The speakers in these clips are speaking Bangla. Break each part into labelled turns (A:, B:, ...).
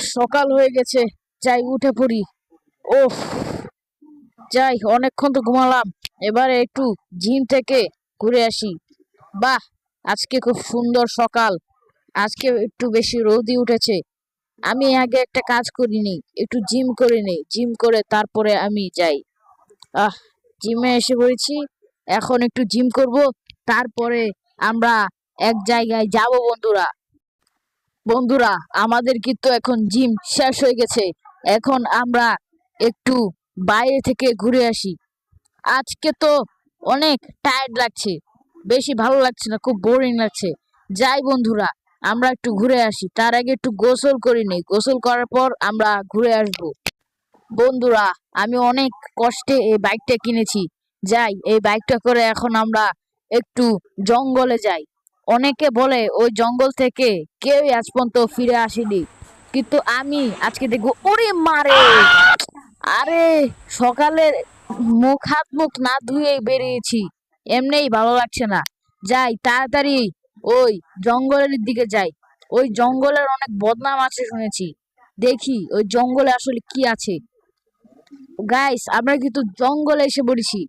A: সকাল হয়ে গেছে। যাই, উঠে পড়ি। ওফ যাই, অনেকক্ষণ তো ঘুমালাম। এবারে একটু জিম থেকে ঘুরে আসি। বাহ, আজকে খুব সুন্দর সকাল। আজকে একটু বেশি রোদই উঠেছে। আমি আগে একটা কাজ করিনি, একটু জিম করে নিই। জিম করে তারপরে আমি যাই। আহ, জিমে এসে পড়েছি। এখন একটু জিম করব। তারপরে আমরা এক জায়গায় যাব বন্ধুরা। বন্ধুরা, আমাদের কিন্তু এখন জিম শেষ হয়ে গেছে। এখন আমরা একটু বাইরে থেকে ঘুরে আসি। আজকে তো অনেক টায়ার্ড লাগছে। বেশি ভালো লাগছে না, খুব বোরিং লাগছে। যাই বন্ধুরা, আমরা একটু ঘুরে আসি। তার আগে একটু গোসল করি নিই। গোসল করার পর আমরা ঘুরে আসব। বন্ধুরা, আমি অনেক কষ্টে এই বাইকটা কিনেছি। যাই, এই বাইকটা করে এখন আমরা একটু জঙ্গলে যাই। অনেকে বলে, ওই জঙ্গল থেকে কেউ আজ পর্যন্ত ফিরে আসেনি। কিন্তু আমি আজকে দেখব ওরে মারে। আরে সকালে মুখ, হাত, মুখ না ধুয়ে বেরিয়েছি। এমনিই ভালো লাগছে না। যাই, তাড়াতাড়ি ওই জঙ্গলের দিকে যাই। ওই জঙ্গলের অনেক বদনাম আছে শুনেছি। দেখি, ওই জঙ্গলে আসলে কি আছে। গাইস আমরা কিন্তু জঙ্গলে এসে পড়েছি।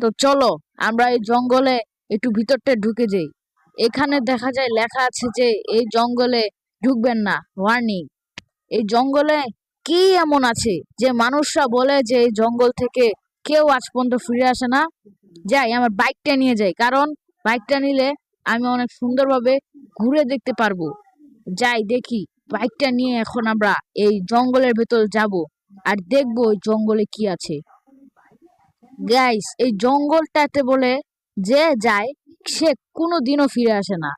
A: তো চলো, আমরা এই জঙ্গলে একটু ভিতরটা ঢুকে যাই। এখানে দেখা যায়, লেখা আছে যে এই জঙ্গলে ঢুকবেন না। ওয়ার্নিং এই জঙ্গলে কি এমন আছে যে মানুষরা বলে যে এই জঙ্গল থেকে কেউ আজ পর্যন্ত ফিরে আসে না? যাই, আমার বাইকটা নিয়ে যাই। কারণ বাইকটা নিলে আমি অনেক সুন্দরভাবে ঘুরে দেখতে পারব। যাই, দেখি। বাইকটা নিয়ে এখন আমরা এই জঙ্গলের ভেতর যাব আর দেখব ওই জঙ্গলে কি আছে। গাইস এই জঙ্গলটাতে বলে যে যায় সে কোনো দিনও ফিরে আসে না।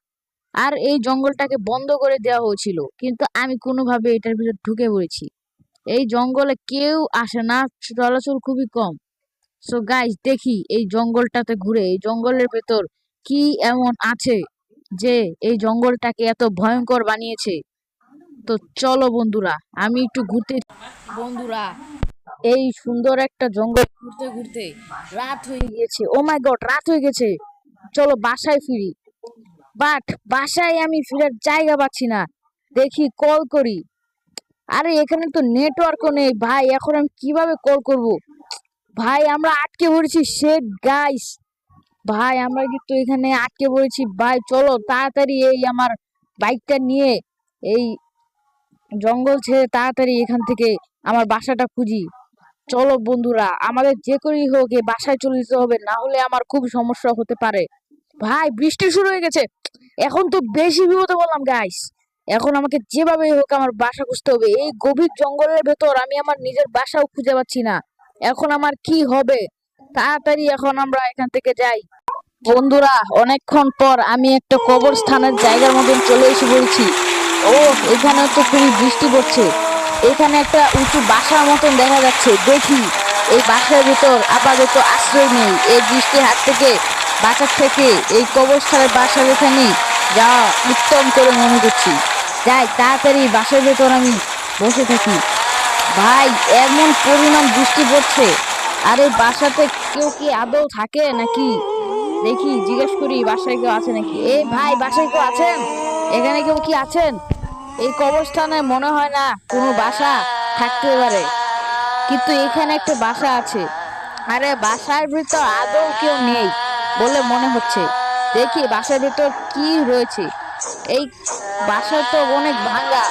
A: আর এই জঙ্গলটাকে বন্ধ করে দেওয়া হয়েছিল। কিন্তু আমি কোনোভাবে এটার ভিতর ঢুকে পড়েছি। এই জঙ্গলে কেউ আসে না, চলাচল খুবই কম। সো গাইস দেখি এই জঙ্গলটাতে ঘুরে, এই জঙ্গলের ভেতর কি এমন আছে যে এই জঙ্গলটাকে এত ভয়ঙ্কর বানিয়েছে? তো চলো বন্ধুরা, আমি একটু ঘুরতে বন্ধুরা, এই সুন্দর একটা জঙ্গল ঘুরতে ঘুরতে রাত হয়ে গিয়েছে। ও মাই গড রাত হয়ে গেছে। চলো বাসায় ফিরি। বাট বাসায় আমি ফিরার জায়গা পাচ্ছি না। দেখি কল করি। আরে, এখানে তো নেটওয়ার্কও নেই ভাই। এখন আমি কীভাবে কল করব? ভাই, আমরা আটকে পড়েছি। শেট গাইস ভাই, আমরা কিন্তু এখানে আটকে পড়েছি। ভাই, চলো তাড়াতাড়ি এই আমার বাইকটা নিয়ে এই জঙ্গল ছেড়ে তাড়াতাড়ি এখান থেকে আমার বাসাটা খুঁজি। চলো বন্ধুরা, আমাদের যে করেই হোক এই বাসায় চলে যেতে হবে। না হলে আমার খুব সমস্যা হতে পারে। ভাই, বৃষ্টি শুরু হয়ে গেছে। এখন তো বেশি বিপদে বললাম গাইস এখন আমাকে যেভাবে হোক আমার বাসা খুঁজতে হবে। এই গভীর জঙ্গলের ভেতর আমি আমার নিজের বাসাও খুঁজে পাচ্ছি না। এখন আমার কি হবে? তাড়াতাড়ি এখন আমরা এখান থেকে যাই। বন্ধুরা, অনেকক্ষণ পর আমি একটা কবরস্থানের জায়গার মতন চলে এসে বলছি ও এখানে তো খুবই বৃষ্টি পড়ছে। এখানে একটা উঁচু বাসার মতন দেখা যাচ্ছে। দেখি, এই বাসার ভিতর আপাতত আশ্রয় নেই। এই বৃষ্টির হাত থেকে বাঁচার থেকে এই কবরস্থানের বাসার এখানে যাওয়া উত্তম করে মনে করছি। যাই, তাড়াতাড়ি বাসার ভেতর আমি বসে থাকি। ভাই, এমন পরিমাণ বৃষ্টি পড়ছে। আর এই বাসাতে কেউ কি আদৌ থাকে নাকি? দেখি, জিজ্ঞেস করি, বাসায় কেউ আছে নাকি? এই ভাই, বাসায় কেউ আছেন? এখানে কেউ কি আছেন? এই কবরস্থানে মনে হয় না কোনো বাসা থাকতে পারে। কিন্তু এখানে একটা বাসা আছে। আরে, বাসার ভিতর আদৌ কেউ নেই। বলে মনে হচ্ছে। দেখি বাসার ভিতর কি রয়েছে। এই বাসা তো অনেক ভাঙা।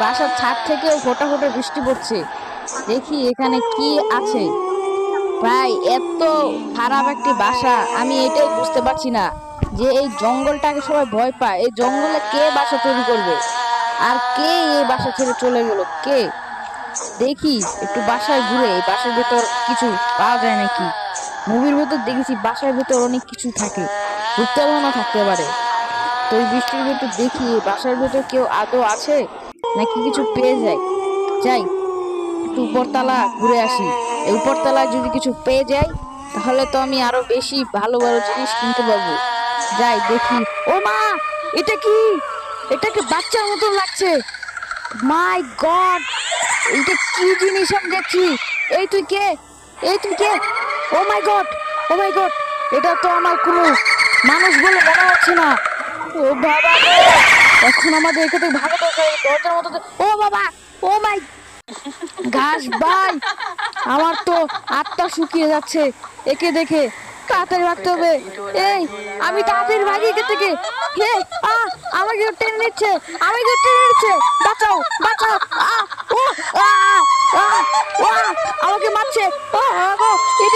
A: বাসার ছাদ থেকেও ফোটা ফোটা বৃষ্টি পড়ছে। দেখি এখানে কি আছে। ভাই, এত খারাপ একটি বাসা। আমি এটাই বুঝতে পারছি না যে এই জঙ্গলটাকে সবাই ভয় পায়। এই জঙ্গলে কে বাসা তৈরি করবে? আর কে এই বাসা ছেড়ে চলে গেল? কে? দেখি, একটু বাসায় ঘুরে। বাসার ভেতর কিছু পাওয়া যায় নাকি? মুভির ভেতর দেখেছি, বাসার ভেতর অনেক কিছু থাকে। উত্তেজনা থাকতে পারে। তো এই বৃষ্টির ভেতর দেখি বাসার ভেতর কেউ আদৌ আছে? নাকি কিছু পেয়ে যায়? যাই, একটু উপরতলা ঘুরে আসি। এই উপরতলায় যদি কিছু পেয়ে যাই, তাহলে তো আমি আরও বেশি ভালো ভালো জিনিস কিনতে পারব। যাই, দেখি। ও মা, এটা কি? এটাকে বাচ্চার মতন লাগছে? মাই গড এটা কি জিনিস আমি দেখছি? এই তুই কে? এই তুই কে? ও মাই গড ও মাই গড এটা তো আমার কোনো মানুষ বলে মনে হচ্ছে না। ও বাবা এখন আমাদের এখান থেকে ভালো দরজার মতো তো- ও বাবা! ও মাই ঘাস ভাই! আমার তো আত্মা শুকিয়ে যাচ্ছে। একে দেখে তাড়াতাড়ি ভাগতে হবে। এই, আমি তাড়াতাড়ি ভাগি এখান থেকে। হে, আ, আমাকে টেনে নিচ্ছে। আমাকে টেনে নিচ্ছে। বাঁচাও বাঁচাও। আ, ও, আ ও আমাকে মারছে ও আগো